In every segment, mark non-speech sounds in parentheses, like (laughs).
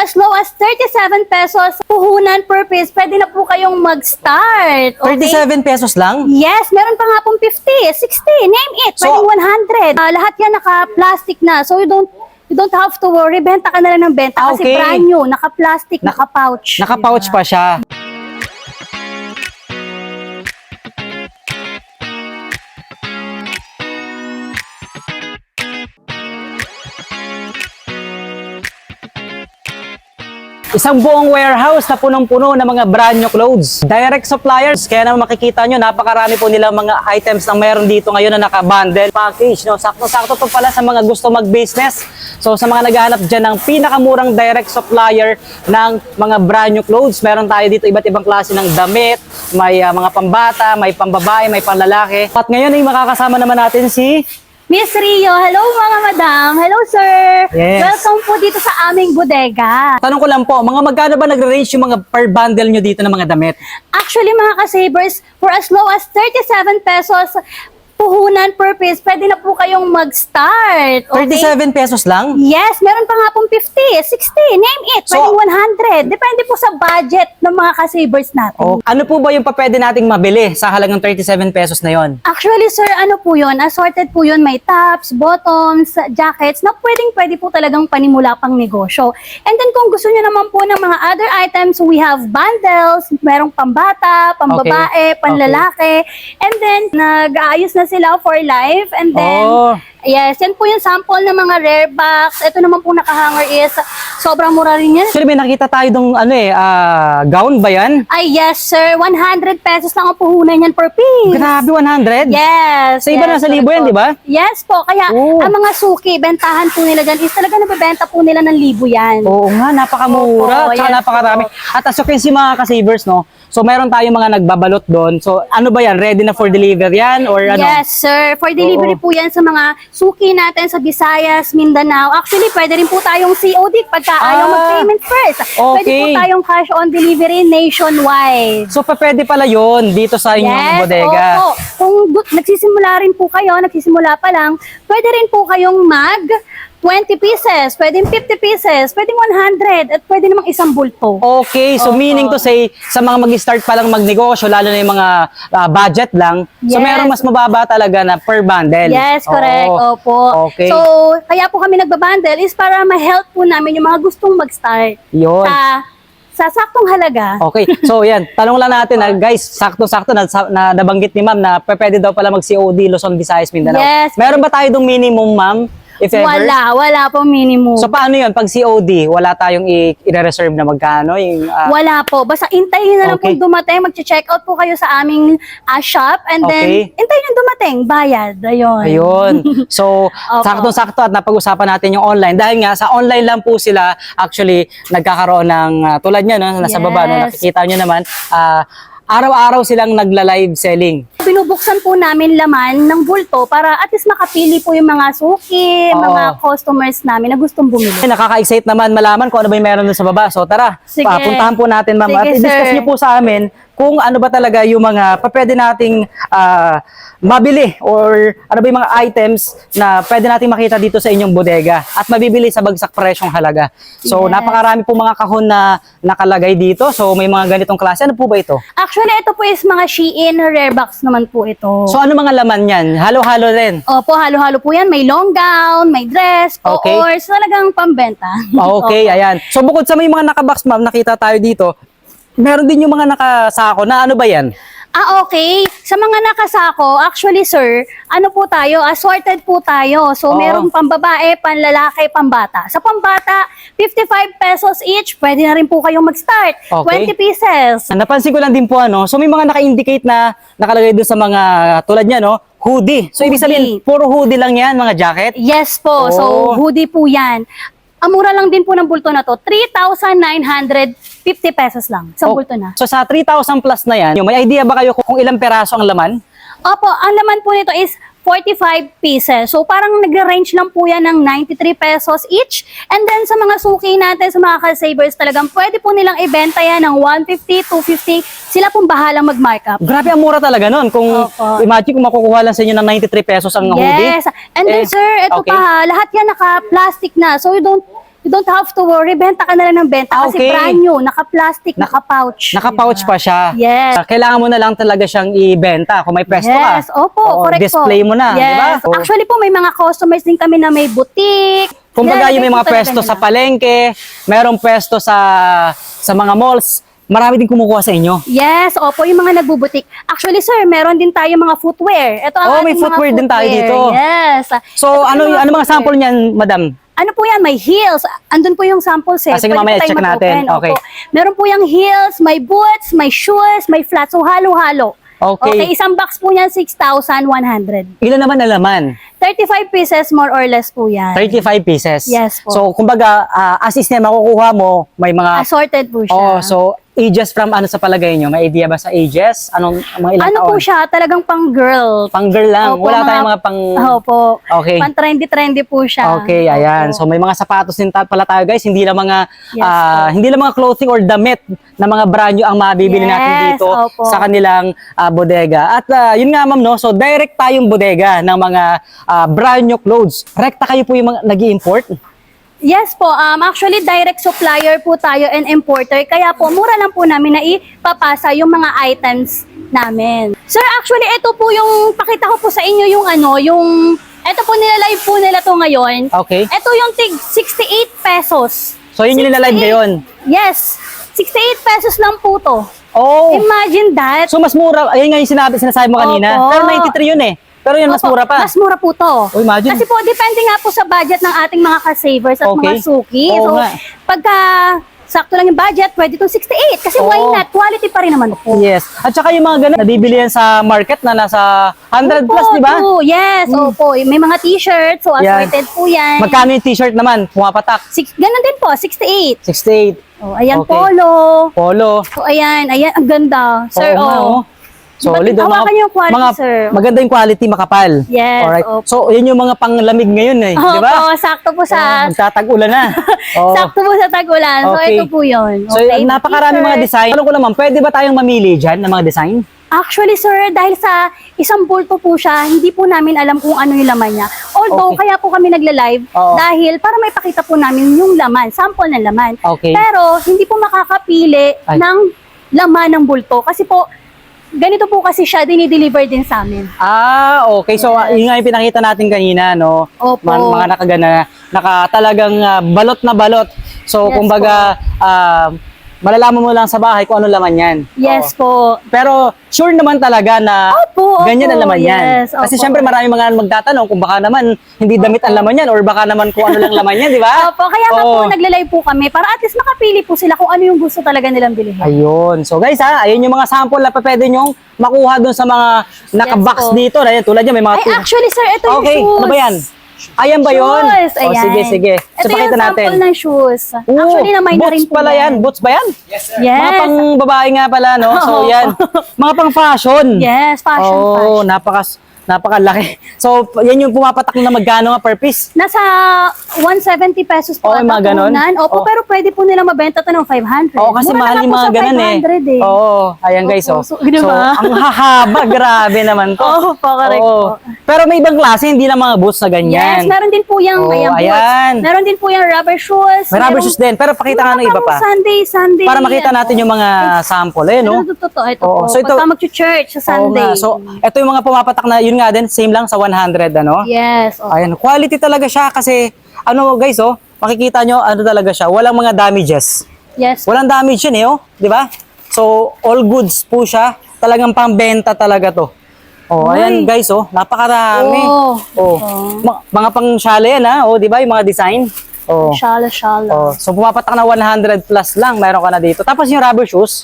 as low as 37 pesos puhunan per piece, pwede na po kayong mag-start. Okay? 37 pesos lang? Yes, meron pa nga pong 50, 60, name it, So- pwedeng 100. Ah, lahat yan naka-plastic na. So you don't you don't have to worry. Benta ka na lang ng benta Ah, kasi okay. brand new, naka-plastic, Nak- naka-pouch. Naka-pouch pa siya. Isang buong warehouse na punong-puno ng mga brand new clothes. Direct suppliers. Kaya naman makikita nyo, napakarami po nilang mga items na meron dito ngayon na naka-bundle package. No? Sakto-sakto to pala sa mga gusto mag-business. So sa mga naghahanap dyan ng pinakamurang direct supplier ng mga brand new clothes, meron tayo dito iba't ibang klase ng damit, may ah, mga pambata, may pambabae, may panlalaki. At ngayon ay makakasama naman natin si Miss Rio, hello mga madam. Hello sir. Yes. Welcome po dito sa aming bodega. Tanong ko lang po, mga magkano ba nagre-range yung mga per bundle nyo dito ng mga damit? Actually mga ka-savers, for as low as 37 pesos puhunan per piece, pwede na po kayong mag-start. Okay? 37 pesos lang? Yes, meron pa nga pong 50, 60, name it, So- pwedeng 100. Depende po sa budget ng mga ka-savers natin. O, ano po ba yung pa pwede nating mabili sa halagang 37 pesos na yon? Actually, sir, ano po yun? Assorted po yun. May tops, bottoms, jackets na pwedeng pwede po talagang panimula pang negosyo. And then kung gusto nyo naman po ng mga other items, we have bundles, merong pambata, pambabae, panlalaki. And then, nag-aayos na sila for life. And then, Oh. Yes, yan po yung sample ng mga rare box. Ito naman po nakahanger is sobrang mura rin yan. Actually, may nakita tayo dong ano eh, ah, gown ba yan? Ay, yes, sir. 100 pesos lang ang puhunan yan per piece. Grabe, 100? Yes. Sa iba yes, nasa libo yan, po. di ba? Yes po. Kaya Oh. ang mga suki, bentahan po nila dyan is talaga nabibenta po nila ng libo yan. Oo nga, napakamura, Opo, tsaka yes napakarami. po. At as you can see mga ka-savers, no? So meron tayong mga nagbabalot doon. So ano ba yan? Ready na for delivery yan? Or ano? Yes, sir. For delivery Oo. po yan sa mga suki natin sa Visayas, Mindanao. Actually, pwede rin po tayong COD pagka ayaw Ah, mag-payment first. Pwede po okay. tayong cash on delivery nationwide. So pa pwede pala yon dito sa inyong bodega. opo. Kung nagsisimula rin po kayo, nagsisimula pa lang, pwede rin po kayong mag 20 pieces, pwedeng 50 pieces, pwedeng 100, at pwede namang isang bulto. Okay, so Opo. meaning to say, sa mga mag-start pa lang magnegosyo, lalo na yung mga ah, budget lang, so Yes. merong mas mababa talaga na per bundle. Yes, correct. Oo. Opo. Okay. So, kaya po kami nagbabundle is para ma-help po namin yung mga gustong mag-start Yun. sa sa saktong halaga. Okay, so (laughs) yan, tanong lang natin, ah, guys, sakto-sakto na, na nabanggit ni ma'am na pe- pwede daw pala mag-COD Luzon, Visayas, Mindanao. Yes. Meron ba tayo dong minimum, ma'am? If ever? Wala, wala po minimum. So paano yun? Pag COD, wala tayong i-reserve na magkano? Yung, ah, Wala po. Basta intayin na lang Okay. po dumating. Mag-check out po kayo sa aming ah, shop. And then, Okay. intayin yung dumating. Bayad. Ayun. Ayun. (laughs) So, sakto-sakto at napag-usapan natin yung online. Dahil nga, sa online lang po sila actually nagkakaroon ng, ah, tulad niya, no, nasa baba, no, Yes. nakikita nyo naman, ah, araw-araw silang nagla-live selling. Binubuksan po namin laman ng bulto para at least makapili po yung mga suki, Oo. mga customers namin na gustong bumili. Nakaka-excite naman malaman kung ano ba yung meron dun sa baba. So tara, Sige. pa, puntahan po natin ma'am. Sige, At i-discuss sir. niyo po sa amin kung ano ba talaga yung mga pwede nating ah, mabili or ano ba yung mga items na pwede nating makita dito sa inyong bodega at mabibili sa bagsak presyong halaga. So Yes. napakarami po mga kahon na nakalagay dito. So may mga ganitong klase. Ano po ba ito? Actually, ito po is mga Shein rare box naman po ito. So ano mga laman yan? Halo-halo rin. Opo, halo-halo po yan. May long gown, may dress, Okay. or talagang pambenta. Okay, (laughs) ayan. So bukod sa may mga nakabox ma'am, nakita tayo dito. Meron din yung mga nakasako na ano ba yan? Ah, okay. Sa mga nakasako, actually, sir, ano po tayo, assorted po tayo. So, Oo. merong pambabae, panlalaki, pambata. Sa pambata, 55 pesos each. Pwede na rin po kayong mag-start. Okay. 20 pieces. Napansin ko lang din po ano, so may mga naka-indicate na nakalagay doon sa mga tulad niya no, hoodie. So ibig Hoodie. sabihin, puro hoodie lang yan, mga jacket. Yes po. So, Oh. hoodie po yan. Ang mura lang din po ng bulto na to, 3,950 pesos lang sa Oh, bulto na. So sa 3,000 plus na yan, may idea ba kayo kung, ilang peraso ang laman? Opo, ang laman po nito is 45 pieces. So parang nagre-range lang po yan ng 93 pesos each. And then sa mga suki natin, sa mga ka-savers talagang pwede po nilang ibenta yan ng 150, 250. Sila pong bahalang mag-markup. Grabe ang mura talaga nun. Kung Opo. imagine kung makukuha lang sa inyo ng 93 pesos ang hoodie. Yes. And then Eh, sir, ito okay. pa ha, lahat yan naka-plastic na. So you don't you don't have to worry. Benta ka na lang ng benta Ah, kasi okay. brand new, naka-plastic, Naka- naka-pouch. Naka-pouch pa siya. Yes. Ah, Kailangan mo na lang talaga siyang ibenta kung may pwesto ka. Yes, opo, Oo, correct display po. mo na, di ba? yes. Oo. Actually po, may mga customers din kami na may boutique. Kumbaga, Nilalagay yung may mga pwesto sa palengke, mayroong pwesto sa sa mga malls, marami din kumukuha sa inyo. Yes, opo, yung mga nagbubutik. Actually, sir, meron din tayo mga footwear. Ito ang Oh, may mga footwear din tayo dito. Yes. So, Ito ano yung ano mga footwear. sample niyan, madam? Ano po yan? May heels. Andun po yung samples eh. Ah, sige, mamaya check natin. Okay. Opo. Meron po yung heels, may boots, may shoes, may flats. So, halo-halo. Okay. isang box po niyan, 6,100. Ilan naman na laman? 35 pieces more or less po yan. 35 pieces. Yes po. So, kumbaga, uh, assist na makukuha mo, may mga... Assorted po siya. Oh, so, ages from ano sa palagay nyo? May idea ba sa ages? Anong mga ilang ano taon? po siya? Talagang pang girl. Pang girl lang. Opo, Wala tayong mga pang... Opo. Okay. Pang trendy-trendy po siya. Okay, ayan. Opo. So may mga sapatos din ta- pala tayo guys, hindi lang mga Yes, ah, hindi lang mga clothing or damit na mga brand new ang mabibili natin Yes, dito opo. sa kanilang ah, bodega. At ah, yun nga ma'am no, so direct tayong bodega ng mga ah, brand new clothes. Rekta kayo po yung mga nag-i-import? Yes po, um, actually direct supplier po tayo and importer. Kaya po, mura lang po namin na ipapasa yung mga items namin. Sir, actually, ito po yung, pakita ko po sa inyo yung ano, yung, ito po nilalive po nila to ngayon. Okay. Ito yung tig 68 pesos. So yun yung nilalive 68 ngayon. Yes, 68 pesos lang po to. Oh. Imagine that. So mas mura, ayun nga yung sinabi, sinasabi mo kanina. Opo. Pero 93 yun eh. Pero yun mas Opo, mura pa. Mas mura po to. Oh, imagine. Kasi po, depende nga po sa budget ng ating mga ka-savers at Okay. mga suki. Oo so, nga. pagka sakto lang yung budget, pwede itong 68. Kasi why Oo. not? Quality pa rin naman po. Yes. At saka yung mga ganun, nabibili yan sa market na nasa 100 plus, Opo, di ba? true. Yes, opo. May mga t-shirts, so Yan. assorted po yan. Magkano yung t-shirt naman? Pumapatak. Six, ganun din po, 68. 68. Oh, ayan, Okay. polo. Polo. So, ayan, ayan, ang ganda. Sir, Oo nga, oh. oh. Solid. Ba't oh, hawakan yung quality, mga, sir? Maganda yung quality, makapal. Yes, Alright. opo. So, yun yung mga panglamig ngayon eh. di ba? Opo, sakto po sa... Oh, magtatag-ulan na. (laughs) Oo. Sakto po sa tag-ulan. So, Okay. ito po yun. So, Okay, napakarami mga design. Alam ko naman, pwede ba tayong mamili dyan ng mga design? Actually, sir, dahil sa isang bulto po siya, hindi po namin alam kung ano yung laman niya. Although, Okay. kaya po kami nagla-live Oo. dahil para may pakita po namin yung laman, sample ng laman. Okay. Pero, hindi po makakapili Ay. ng laman ng bulto. Kasi po, ganito po kasi siya, dinideliver din sa amin. Ah, okay. So, Yes. yun nga yung pinakita natin kanina, no? Opo. Man- mga nakagana, naka talagang ah, balot na balot. So, Yes kumbaga, ah, malalaman mo lang sa bahay kung ano laman yan. Yes Oo. po. Pero, sure naman talaga na Opo, ganyan ang opo, laman yan. yes, Kasi opo. syempre marami mga magtatanong kung baka naman hindi damit ang laman yan or baka naman kung ano lang laman yan, di ba? Opo, kaya nga Oo. po nagla-live po kami para at least makapili po sila kung ano yung gusto talaga nilang bilhin. Ayun. So guys ha, ayun yung mga sample na pa pwede nyong makuha dun sa mga naka-box po. dito. Ayan, tulad yan, may mga Ay, tu- actually, sir, ito yung Okay, shoes. ano ba yan? Ayan ba yun? Shoes, O, ayan. sige, sige. So, Ito pakita yung natin. sample ng shoes. Oo, Actually, na may na boots rin po pala yan. Boots ba yan? Yes. Mga pang babae nga pala, no? So, Oo. (laughs) yan. Mga pang fashion. Yes, fashion, Oo, fashion. napakas napakalaki. So, yan yung pumapatak na magkano nga per piece. Nasa 170 pesos po Oo, ata mga. Oo. Opo, pero pwede po nila mabenta to ng 500. Oo, kasi Mura mahal yung mga ganun eh. 500 eh. Oo, ayan guys. Oh. so, ba? ang hahaba, (laughs) grabe naman to. Oo po, correct Oo. po. Pero may ibang klase, hindi lang mga boots na ganyan. Yes, meron din po yung Oo, ayan, boots. ayan. Meron din po yung rubber shoes. May rubber shoes din, pero pakita nga ng iba pa. Sunday, Sunday. Para makita natin yung mga sample, eh, no? Ito, totoo, ito Oo, po. so ito- Pagka mag-church sa Oo nga. Sunday. So, ito yung mga pumapatak na, yun nga din, same lang sa 100, ano? yes. Oh. Ayan, quality talaga siya kasi, ano guys, oh, makikita nyo, ano talaga siya, walang mga damages. Yes. Walang damage yun eh, oh, di ba? So, all goods po siya, talagang pambenta talaga to. Oh, Uy. ayan guys, oh, napakarami. Oo. Oh, Ma- mga pang shale yan, ha? Oh, di ba, yung mga design? Oh. Shala, shala. Oh, so pumapatak na 100 plus lang, meron ka na dito. Tapos yung rubber shoes,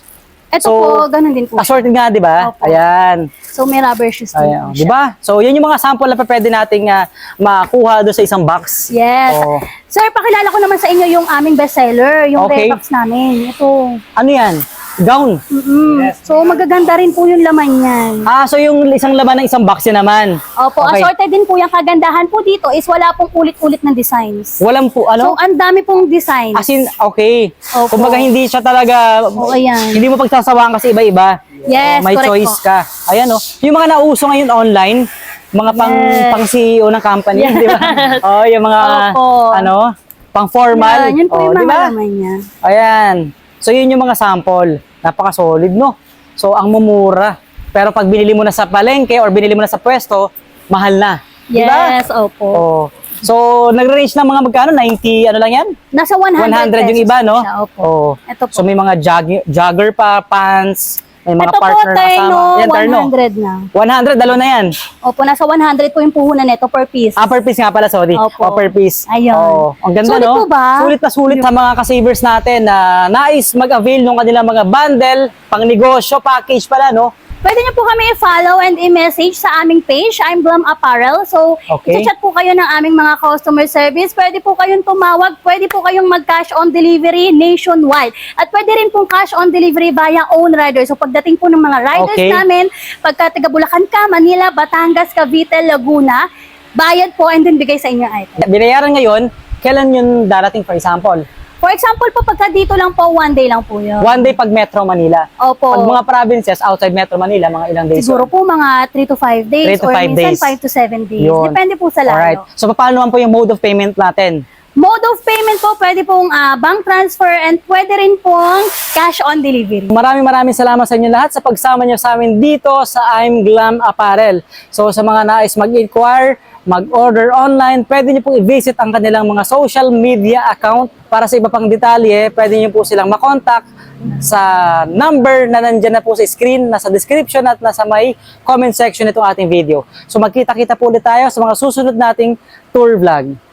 Ito so, po, ganun din po. assorted nga, di ba? Opo. Ayan. So, may rubber shoes din Ayan, po di ba? So, yun yung mga sample na pa pwede nating ah, makuha doon sa isang box. Yes. Oo. Sir, pakilala ko naman sa inyo yung aming bestseller, yung Okay. Redox namin. Ito. Ano yan? Gown. Mm-mm. So, magaganda rin po yung laman niyan. Ah, so yung isang laman ng isang box yun naman. Opo, Okay. assorted din po yung kagandahan po dito is wala pong ulit-ulit ng designs. Walang po, So, ano? ang dami pong designs. As in, okay. Opo. Kumbaga hindi siya talaga, Oo, ayan. hindi mo pagsasawaan kasi iba-iba. Yes, Oh, may choice po. ka. Ayan oh. Yung mga nauso ngayon online, mga pang Yes. pang CEO ng company, di ba? (laughs) Oh, yung mga Opo. ano, pang formal. Yan, yun po Oh, yung mga ba? laman niya. Ayan. So, yun yung mga sample. Napaka-solid, no? So, ang mumura. Pero pag binili mo na sa palengke or binili mo na sa pwesto, mahal na. Yes, opo. Oh. So, nag-range ng mga magkano? 90, ano lang yan? Nasa 100, 100 yung iba, no? siya, Opo. Oh. Ito po. So, may mga jog- jogger pa, pants, may mga Ito po, partner na terno, kasama. Yan, terno. 100 na. 100, dalo na yan. Opo, nasa 100 po yung puhunan nito per piece. Upper piece nga pala, sorry. Opo. Upper piece. Ayun. Oh, ang ganda, Sulit no? po ba? Sulit na sulit sa mga kasavers natin na nais mag-avail ng kanilang mga bundle, pang negosyo, package pala, no? Pwede niyo po kami i-follow and i-message sa aming page, I'm Glam Apparel. So, Okay. i-chat po kayo ng aming mga customer service. Pwede po kayong tumawag, pwede po kayong mag-cash on delivery nationwide. At pwede rin pong cash on delivery via own rider. So, pagdating po ng mga riders Okay. namin, pagka taga Bulacan ka, Manila, Batangas, Cavite, Laguna, bayad po and then bigay sa inyo item. Binayaran ngayon, kailan yun darating, for example? For example po, pagka dito lang po, one day lang po yun. One day pag Metro Manila. Opo. Pag mga provinces outside Metro Manila, mga ilang days Siguro po mga 3 to 5 days Three to or five minsan days. 5 to 7 days. Yun. Depende po sa lalo. Alright. So, paano naman po yung mode of payment natin? Mode of payment po, pwede pong ah, bank transfer and pwede rin pong cash on delivery. Maraming maraming salamat sa inyo lahat sa pagsama nyo sa amin dito sa I'm Glam Apparel. So sa mga nais mag-inquire, mag-order online, pwede nyo pong i-visit ang kanilang mga social media account para sa iba pang detalye, pwede nyo po silang makontak sa number na nandyan na po sa screen, nasa description at nasa may comment section nitong ating video. So magkita-kita po ulit tayo sa mga susunod nating tour vlog.